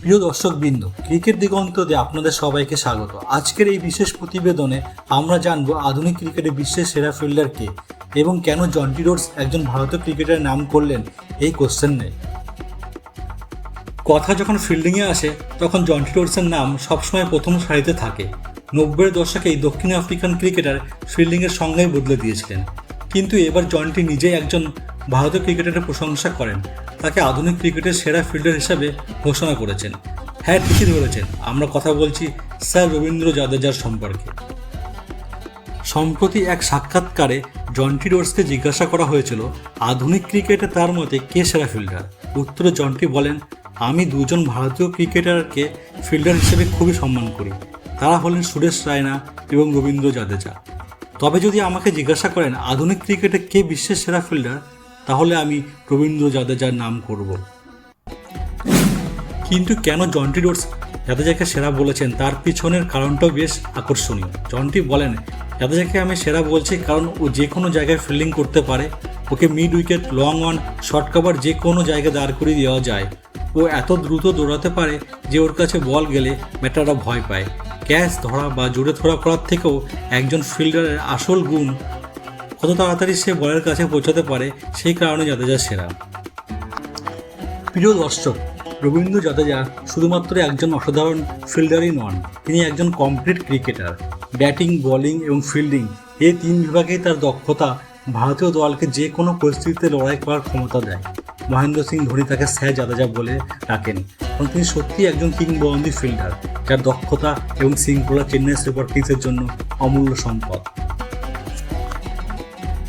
প্রিয় দর্শকবৃন্দ, ক্রিকেট দিগন্ততে আপনাদের সবাইকে স্বাগত। আজকের এই বিশেষ প্রতিবেদনে আমরা জানব আধুনিক ক্রিকেটে বিশ্বের সেরা ফিল্ডার কে এবং কেন জন্টি রোডস একজন ভারতীয় ক্রিকেটারের নাম করলেন এই কোশ্চেন নেই কথা যখন ফিল্ডিংয়ে আসে, তখন জন্টি রোডসের নাম সবসময় প্রথম সারিতে থাকে। নব্বইয়ের দশকেই দক্ষিণ আফ্রিকান ক্রিকেটার ফিল্ডিংয়ের সংজ্ঞাই বদলে দিয়েছিলেন। কিন্তু এবার জন্টি নিজেই একজন ভারতীয় ক্রিকেটারের প্রশংসা করেন। তাকে আধুনিক ক্রিকেটের সেরা ফিল্ডার হিসাবে ঘোষণা করেছেন। হ্যাঁ ঠিকই ধরেছেন আমরা কথা বলছি স্যার রবীন্দ্র জাদেজার সম্পর্কে। সম্প্রতি এক সাক্ষাৎকারে জন্টি রোডসকে জিজ্ঞাসা করা হয়েছিল, আধুনিক ক্রিকেটে তার মতে কে সেরা ফিল্ডার? উত্তরে জন্টি বলেন, আমি দুজন ভারতীয় ক্রিকেটারকে ফিল্ডার হিসেবে খুবই সম্মান করি। তারা হলেন সুরেশ রায়না এবং রবীন্দ্র জাদেজা। তবে যদি আমাকে জিজ্ঞাসা করেন, আধুনিক ক্রিকেটে কে বিশ্বের সেরা ফিল্ডার? তাহলে আমি রবীন্দ্র জাদেজার নাম করব। কিন্তু কেন জন্টি রোডস জাদেজাকে সেরা বলেছেন? তার পিছনের কারণটাও বেশ আকর্ষণীয়। জন্টি বলেন, জাদেজাকে আমি সেরা বলছি কারণ ও যে কোনো জায়গায় ফিল্ডিং করতে পারে। Okay mid wicket, long on short cover যে কোনো জায়গায় দাঁড় করিয়ে দেওয়া যায়। ও এত দ্রুত দৌড়াতে পারে যে ওর কাছে বল গেলে ব্যাটাররা ভয় পায়। ক্যাচ, ধরা বা জোরে ধরা করার থেকেও একজন ফিল্ডারের আসল গুণ কত তাড়াতাড়ি সে বলের কাছে পৌঁছাতে পারে সেই কারণে জাদেজা সেরা। প্রিয় দর্শক, রবীন্দ্র জাদেজা শুধুমাত্র একজন অসাধারণ ফিল্ডারই নন, তিনি একজন কমপ্লিট ক্রিকেটার ব্যাটিং বোলিং এবং ফিল্ডিং এই তিন বিভাগেই তার দক্ষতা ভারতীয় দলকে যে কোনো পরিস্থিতিতে লড়াই করার ক্ষমতা দেয়। মহেন্দ্র সিং ধোনি তাকে স্যার জাদেজা বলে ডাকেন এবং তিনি সত্যিই একজন কিংবদন্তি ফিল্ডার, যার দক্ষতা এবং শৃঙ্খলা চেন্নাই সুপার কিংসের জন্য অমূল্য সম্পদ।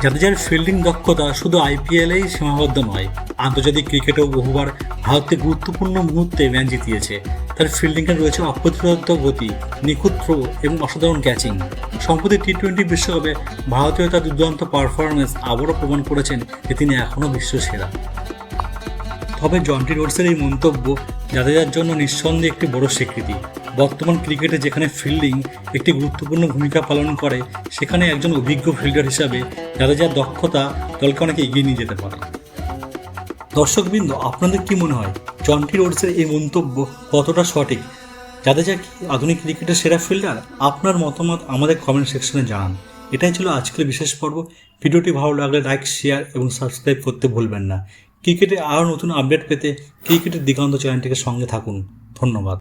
জাদেজার ফিল্ডিং দক্ষতা শুধু আইপিএলেই সীমাবদ্ধ নয়, আন্তর্জাতিক ক্রিকেটেও বহুবার ভারতকে গুরুত্বপূর্ণ মুহূর্তে ম্যাচ জিতিয়েছে। তার ফিল্ডিংয়ে রয়েছে অপ্রতিরোধ গতি, নিখুঁত থ্রো এবং অসাধারণ ক্যাচিং সম্প্রতি টি টোয়েন্টি বিশ্বকাপে ভারতীয় তার দুর্দান্ত পারফরমেন্স আবারও প্রমাণ করেছেন যে তিনি এখনও বিশ্ব সেরা তবে জন্টি রোডসের এই মন্তব্য জাদেজার জন্য নিঃসন্দেহে একটি বড় স্বীকৃতি। বর্তমান ক্রিকেটে যেখানে ফিল্ডিং একটি গুরুত্বপূর্ণ ভূমিকা পালন করে, সেখানে একজন অভিজ্ঞ ফিল্ডার হিসাবে জাদেজার দক্ষতা দলকে অনেকে এগিয়ে নিয়ে যেতে পারে। দর্শকবৃন্দ, আপনাদের কি মনে হয় জন্টি রোডসের এই মন্তব্য কতটা সঠিক? জাদেজা কি আধুনিক ক্রিকেটের সেরা ফিল্ডার আপনার মতামত আমাদের কমেন্ট সেকশনে জানান। এটাই ছিল আজকের বিশেষ পর্ব। ভিডিওটি ভালো লাগলে লাইক শেয়ার এবং সাবস্ক্রাইব করতে ভুলবেন না। ক্রিকেটে আরও নতুন আপডেট পেতে ক্রিকেটের দিগন্ত চ্যানেলটিকে সঙ্গে থাকুন। ধন্যবাদ।